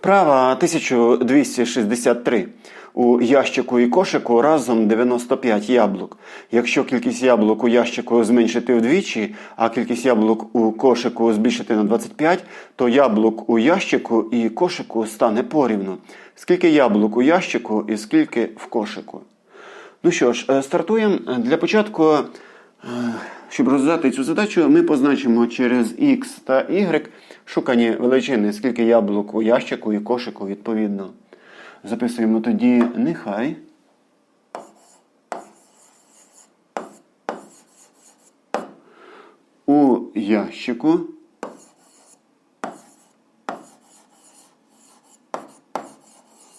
Вправа 1263. У ящику і кошику разом 95 яблук. Якщо кількість яблук у ящику зменшити вдвічі, а кількість яблук у кошику збільшити на 25, то яблук у ящику і кошику стане порівну. Скільки яблук у ящику і скільки в кошику? Ну що ж, е, стартуємо. Для початку, е, щоб розв'язати цю задачу, ми позначимо через x та y шукані величини, скільки яблук у ящику і кошику відповідно. Записуємо тоді нехай. У ящику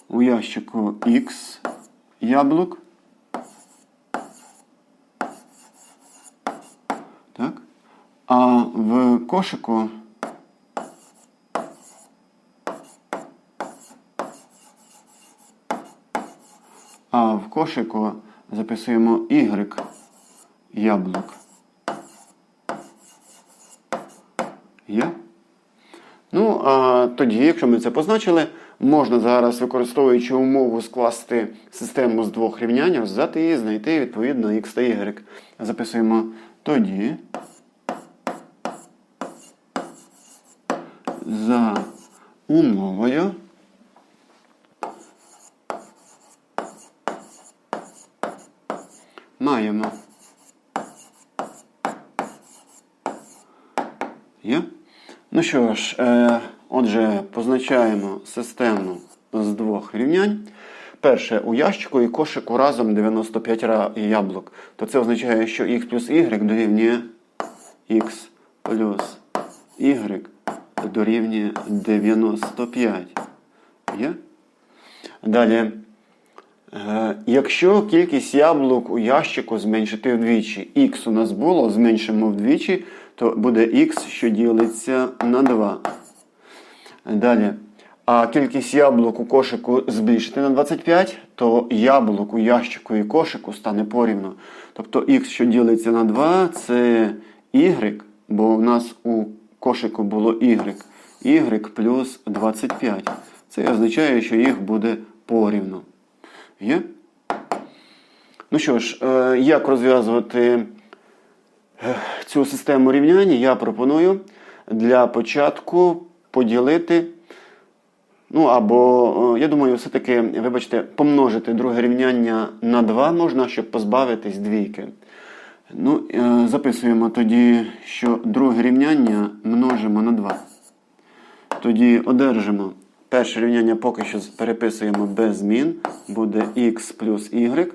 у ящику X яблук. А в кошику А в кошику записуємо Y яблук. Є? Ну, а тоді, якщо ми це позначили, можна зараз, використовуючи умову, скласти систему з двох рівнянь, розв'язати її, знайти відповідно x та y. Записуємо тоді. За умовою. Маємо. Є? Ну що ж, е, отже, позначаємо систему з двох рівнянь. Перше, у ящику і кошику разом 95 ра- яблук. То це означає, що x плюс y дорівнює x плюс y дорівнює 95. Є? Далі. Е, Якщо кількість яблук у ящику зменшити вдвічі, х у нас було, зменшимо вдвічі, то буде х, що ділиться на 2. Далі. А кількість яблук у кошику збільшити на 25, то яблук у ящику і кошику стане порівну. Тобто х, що ділиться на 2, це y, бо в нас у кошику було y. y плюс 25. Це означає, що їх буде порівну. Є? Ну що ж, е, як розв'язувати е, цю систему рівнянь, я пропоную для початку поділити. Ну, або, е, я думаю, все-таки, вибачте, помножити друге рівняння на 2 можна, щоб позбавитись двійки. Ну, е, записуємо тоді, що друге рівняння множимо на 2. Тоді одержимо перше рівняння поки що переписуємо без змін. Буде x плюс y.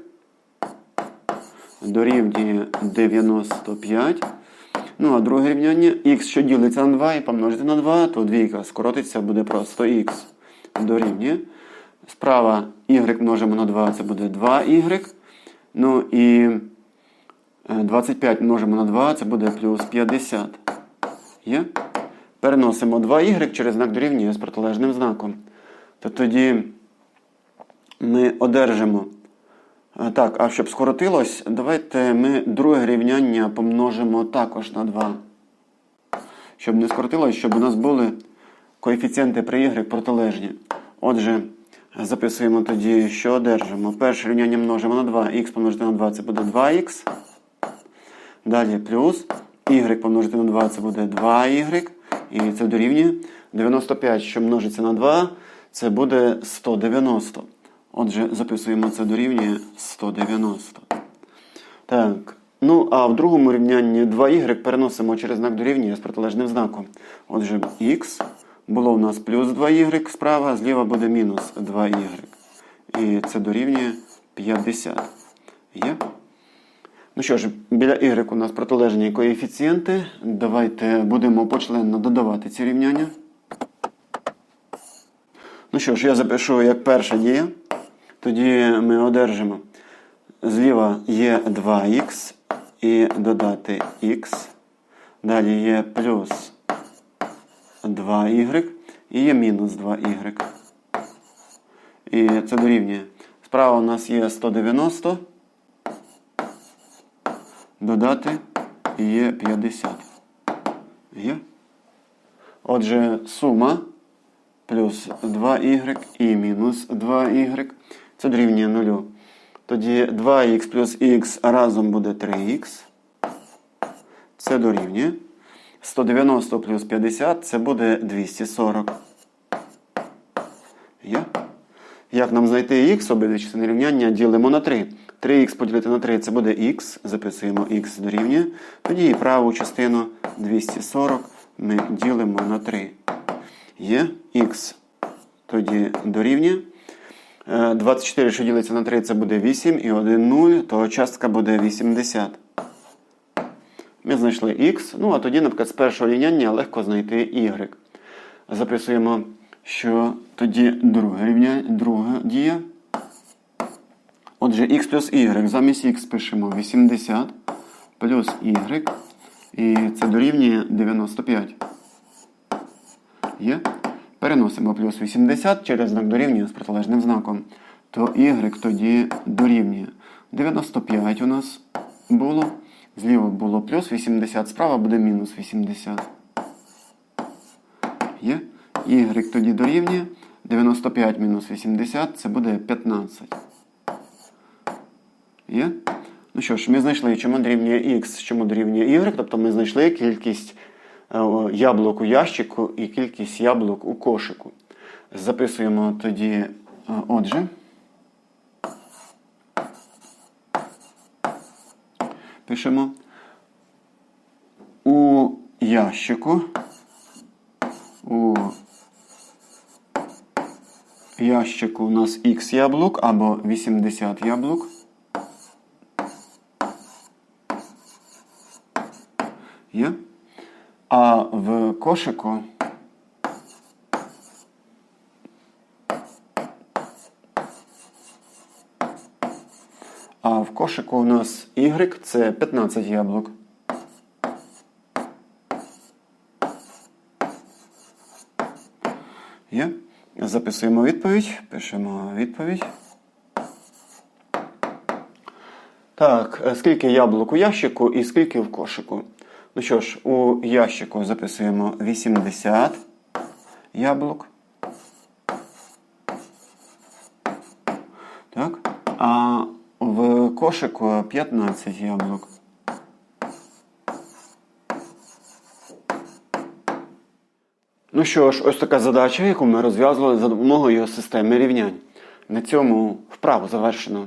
Дорівнює 95. Ну, а друге рівняння x, що ділиться на 2 і помножити на 2, то двійка скоротиться, буде просто x дорівнює. Справа y множимо на 2, це буде 2y. Ну і 25 множимо на 2, це буде плюс 50. Є? Переносимо 2y через знак дорівнює з протилежним знаком. То тоді ми одержимо. А, Так, а щоб скоротилось, давайте ми друге рівняння помножимо також на 2. Щоб не скоротилось, щоб у нас були коефіцієнти при y протилежні. Отже, записуємо тоді, що одержимо. Перше рівняння множимо на 2. х помножити на 2 це буде 2х. Далі плюс y помножити на 2 це буде 2y. І це дорівнює 95, що множиться на 2, це буде 190. Отже, записуємо це дорівнює 190. Так. Ну, а в другому рівнянні 2y переносимо через знак дорівнює з протилежним знаком. Отже, х було у нас плюс 2y справа, зліва буде мінус 2y. І це дорівнює 50. Є? Ну що ж, біля y у нас протилежні коефіцієнти. Давайте будемо почленно додавати ці рівняння. Ну що ж, я запишу як перша дія. Тоді ми одержимо. Зліва є 2х і додати х. Далі є плюс 2y і є мінус 2y. І це дорівнює. Справа у нас є 190. Додати є 50. Є? Отже, сума плюс 2y і мінус 2y. Це дорівнює 0. Тоді 2х плюс х разом буде 3х. Це дорівнює. 190 плюс 50 це буде 240. Є? Як нам знайти х, обидві частини рівняння ділимо на 3. 3х поділити на 3 це буде х. Записуємо х дорівнює. Тоді і праву частину 240 ми ділимо на 3. Є х. Тоді дорівнює. Е, 24, що ділиться на 3, це буде 8 і 1 0, то частка буде 80. Ми знайшли х. Ну, а тоді, наприклад, з першого рівняння легко знайти y. Записуємо, що тоді друге рівня, друга дія. Отже, х плюс y. Замість х пишемо 80 плюс y. І це дорівнює 95. Є? Переносимо плюс 80 через знак дорівнює з протилежним знаком. То y тоді дорівнює. 95 у нас було. Зліва було плюс 80, справа буде мінус 80. Є? Y тоді дорівнює. 95 мінус 80 це буде 15. Є? Ну що ж, ми знайшли, чому дорівнює x, чому дорівнює y, тобто ми знайшли кількість е, яблук у ящику і кількість яблук у кошику. Записуємо тоді, е, отже. Пишемо у ящику. У ящику у нас х яблук або 80 яблук. Є. А в кошику А в кошику у нас Y це 15 яблук. Є. Записуємо відповідь. Пишемо відповідь. Так, е, скільки яблук у ящику і скільки в кошику? Ну що ж, у ящику записуємо 80 яблук. Так. А в кошику 15 яблук. Ну що ж, ось така задача, яку ми розв'язували за допомогою системи рівнянь. На цьому вправу завершено.